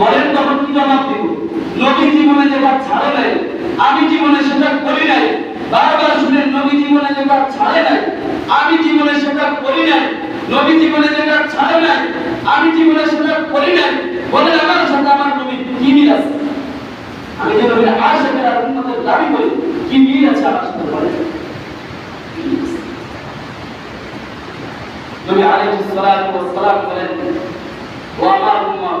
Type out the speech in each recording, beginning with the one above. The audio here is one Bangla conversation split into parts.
বলেন তখন কি জবাব দিব? নবী জীবনে যেটা ছাড়ে নাই, আমি জীবনে সেটা করি নাই। বারবার শুনেন, নবী জীবনে যেটা ছাড়ে নাই, আমি জীবনে সেটা করি নাই। নবী জীবনে যেটা ছাড়ে নাই, আমি জীবনে সেটা করি নাই। বলেন আমার সাথে আমার নবী কি মিল আছে? আমি যে নবীর আশেকের আর উম্মতের দাবি করি, কি মিল আছে আমার সাথে বলেন? নবী আলাইহিস সালাতু ওয়াস সালাম বলেন, ও আমার উম্মত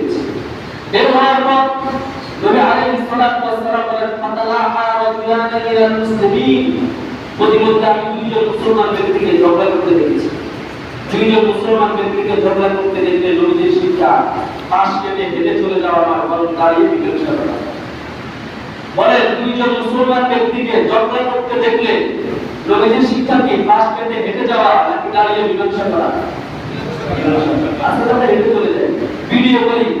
বের মুসলিমিন। ব্যক্তিকে ঝগড়া করতে দেখলে নবীজির শিক্ষা হেঁটে চলে যাওয়া নয় বরং দাঁড়িয়ে মীমাংসা করা। বলে, দুইজন মুসলমান ব্যক্তিকে ঝগড়া করতে দেখলে নবীজির শিক্ষা কি, পাশ কেটে হেঁটে যাওয়া নাকি দাঁড়িয়ে মীমাংসা করা? আমরা হেঁটে চলে যাই ভিডিও করি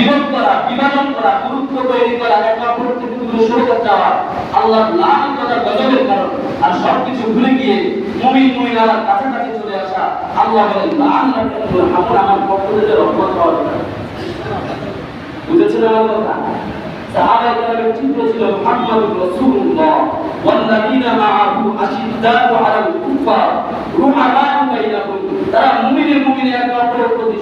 বিরোধ করা, বিভাজন করা, গুরুত্ব তৈরি করা একে অপরের থেকে দূরে সরে যাওয়া আল্লাহর লাল করা গজবের কারণ। আর সবকিছু ভুলে গিয়ে মুমিন, মুমিনারা কাছাকাছি চলে আসা, আল্লাহ বলেন, লাল আমার আমার পক্ষ রহমত পাওয়া বুঝেছেন আমার কথা? তারা মুমিনে মুমিনে একে অপরের প্রতি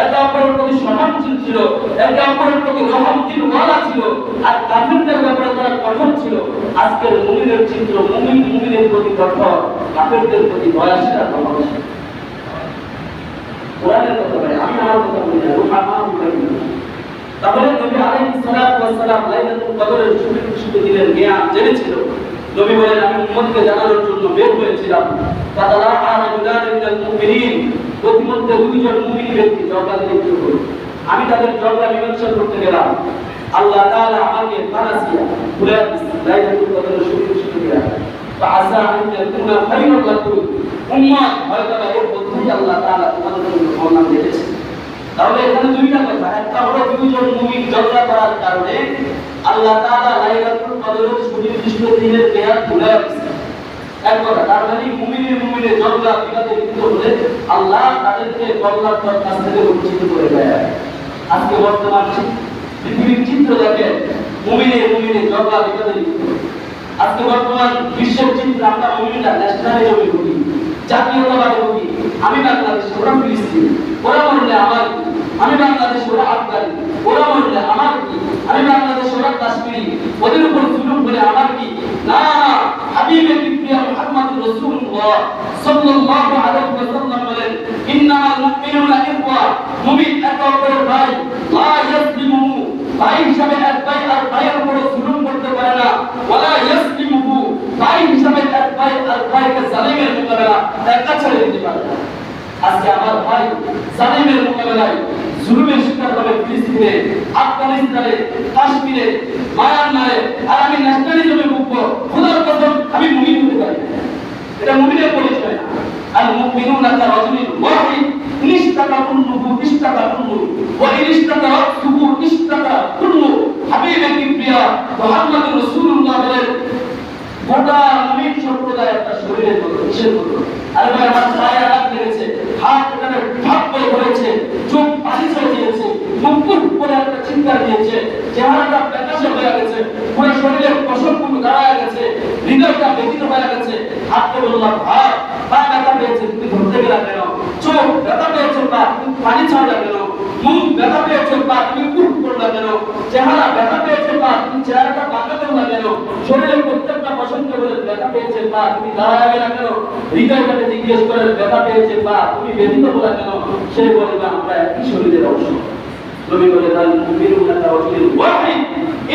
একে অপরের প্রতি সহনশীল ছিল, একে অপরের প্রতি রহমতির ওয়ালা ছিল, আর কাফিরদের ব্যাপারে তারা কঠোর ছিল। আজকের মুমিনের চিত্র মুমিন মুমিনের প্রতি কঠোর, কাফিরদের প্রতি দয়াশীল আর রহমশীল বলে, আমি বলেন, আমি উম্মতকে জানানোর জন্য বের হয়েছিলাম। ফাতালা রাজুলান মিনাল প্রতিমধ্যে দুইজন মুমিন ব্যক্তি ঝগড়া লিপ্ত হলো আমি তাদের ঝগড়া মীমাংসা করতে গেলাম আল্লাহ তাআলা আমাকে ফানাসিয়া ভুলে লাইলাতুল কদরের সুবিধা সুবিধা فعسى أن يكون خيرا لكم উম্মত হয়তো এর মধ্যেই আল্লাহ তাআলা তোমাদের জন্য কল্যাণ রেখেছেন তাহলে এখানে দুইটা কথা একটা হলো দুইজন মুমিন ঝগড়া করার কারণে আল্লাহ তাআলা লাইলাতুল কদরের সুনির্দিষ্ট দিনের মেয়াদ ভুলে গেছেন এক কথা তার মানে মুমিনের মুমিনের ঝগড়া বিবাদে লিপ্ত হলে আল্লাহ তাদেরকে কল্যাণ কাছ থেকে বঞ্চিত করে দেয়। আজকে বর্তমান পৃথিবীর চিত্র দেখেন মুমিনের ঝগড়া বিবাদে লিপ্ত। আজকে বর্তমান বিশ্বের চিত্র আমরা মুমিনরা ন্যাশনালিজমে ভুগি জাতীয়তাবাদে ভুগি আমি বাংলাদেশ, ওরা ফিলিস্তিন। ওরা মরলে আমার আমি বাংলাদেশ, ওরা আফগানি। ওরা মরলে আমার কি? আমি বাংলাদেশ, ওরা কাশ্মীরি। ওদের উপর জুলুম করে আমার কি? না, হাবিবে না ভাই আজকে আমার ভাই আর আমি আমি। এটা মুমিনের পরিচয় আর মুমিনুনা কুল্লুহু ওয়া কুল্লু কিবরিয়া রাসূলুল্লাহ বলেন, গোটা মুমিন সম্প্রদায় একটা শরীরের মতো মতো আর ভাই, আমার লেগেছে, হাত এখানে করে ধরেছে, চোখ ছেড়ে দিয়েছে, মুখ মুখ করে একটা চিন্তা দিয়েছে, চেহারাটা প্রকাশ হয়ে গেছে, পুরো শরীরের কসমগুলো দাঁড়ায় গেছে, হৃদয়টা ব্যথিত হয়ে গেছে। হাতকে বললাম পা ব্যথা পেয়েছে, তুমি ধরতে গেলা কেন? চোখ ব্যথা পেয়েছে, পা পানি ছাড়লা কেন? মুখ ব্যথা পেয়েছে, পা তুমি কুট করলা কেন? চেহারা ব্যথা পেয়েছে বা তুমি চেহারাটা বাঁকাতেও না কেন? শরীরের প্রত্যেকটা পছন্দ করে ব্যথা পেয়েছে বা তুমি দাঁড়াবে না কেন? হৃদয়টাকে জিজ্ঞেস করে ব্যথা পেয়েছে বা তুমি ব্যথিত বলা কেন? সে বলবে আমরা একই শরীরের অংশ। নবী বলে তার মুমিনুনা তাওয়াকিল ওয়াহিদ।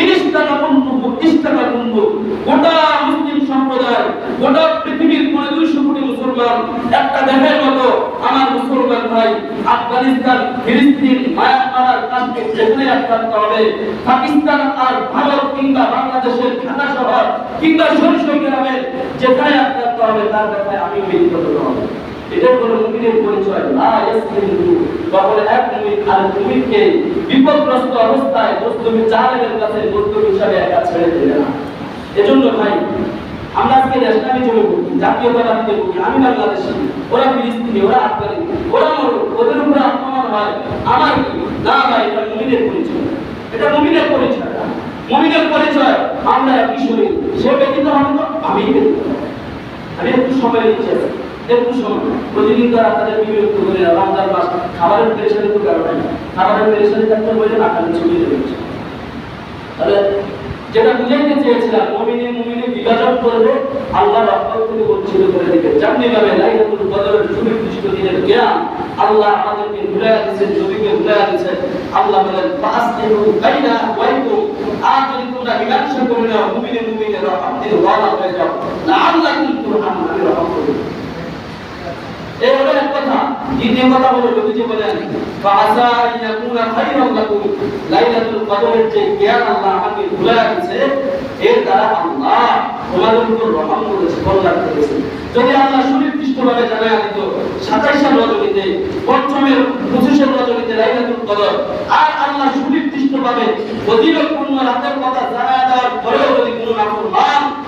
ইনিস্তানাকুনতু ইস্তানাকুনতু গোটা মুসলিম সম্প্রদায়, গোটা পৃথিবীর পরে 200 কোটি মুসলমান, একটা দেহের মতো আমার মুসলমান ভাই আফগানিস্তান, ফিলিস্তিন, মায়ানমার, কাশ্মীর, যেখানে আক্রান্ত হবে, পাকিস্তান আর ভারত কিংবা বাংলাদেশের ঢাকা শহর কিংবা গ্রামের যেখানে আক্রান্ত হবে, তার ব্যাপারে আমি মিলিত হবে এটা হলো মুমিনের পরিচয় ইয়াসলিমু তখন এক মুমিন আর মুমিনকে বিপদগ্রস্ত অবস্থায় কাছে হিসাবে একা ছেড়ে দেবে না। এজন্য ভাই আমরা আজকে দেশনামি জমি বলি জাতীয়তাবাদীতে বলি আমি বাংলাদেশি, ওরা ফিলিস্তিনি, ওরা আফগানি, ওরা ওদের উপরে আক্রমণ হয়। আমার না ভাই, এটা মুমিনের পরিচয়। এটা মুমিনের পরিচয় মুমিনের পরিচয় আমরা একই শরীর সে ব্যতীত হবে তো আমি আমি একটু সময় নিচ্ছি। একটু সময়। প্রতিদিন তো আপনাদের বিরক্ত করে না রমজান খাবারের পেরেশানি তো কারণে না। খাবারের পেরেশানি থাকতে বলে না ছবি তাহলে যেটা বুঝাইতে চেয়েছিলাম মুমিনে মুমিনে বিভাজন করবে, আল্লাহ রহমত থেকে বঞ্চিত করে দিবে। যেমনি ভাবে লাইলাতুল কদরের সুনির্দিষ্ট দিনের জ্ঞান আল্লাহ আমাদেরকে ভুলাইয়া দিয়েছেন, নবীকে ভুলাইয়া দিয়েছেন। আল্লাহ বলেন ফাসলিহু বাইনা ওয়াইকুম, আর যদি তোমরা মীমাংসা করে নাও মুমিনে মুমিনে রহমতের ওয়াদা হয়ে যাও, লাআল্লাকুম তুরহামুন আমি রহমত করব এই হলো এক কথা। দ্বিতীয় কথা নবীজি বলেন ফাসা ইয়াকুনা লাকুম, লাইলাতুল যে জ্ঞান আল্লাহ আমাকে দিয়েছে এর দ্বারা আল্লাহ তোমাদের উপর করেছে করেছে। যদি আল্লাহ সুনির্দিষ্টভাবে জানায় রজনীতে, পঞ্চমের পঁচিশের রজনীতে লাইলাতুল কদর, আর আল্লাহ সুনির্দিষ্টভাবে অধীনপূর্ণ রাতের কথা জানায় দেওয়ার পরেও যদি কোনো নাফরমান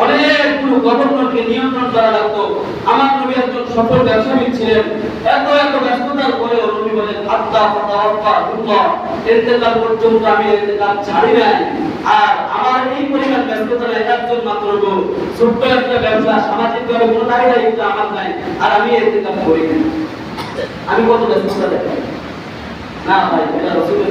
অনেকগুলো গভর্নরকে নিয়ন্ত্রণ করা লাগতো। আমার নবী একজন সফল ব্যবসায়ী ছিলেন। এত এত ব্যস্ততার পরেও নবী আত্মা তাওয়াক্কা ইন্তেকাল পর্যন্ত আমি ইন্তেকাল ছাড়ি নাই। আর আমার এই পরিমাণ ব্যস্ততা একজন মাত্র লোক। ছোট্ট একটা ব্যবসা, সামাজিক ভাবে কোনো আমার নাই। আর আমি ইন্তেকাল করি আমি কত ব্যস্ততা দেখাই। না ভাই, এটা রসুলের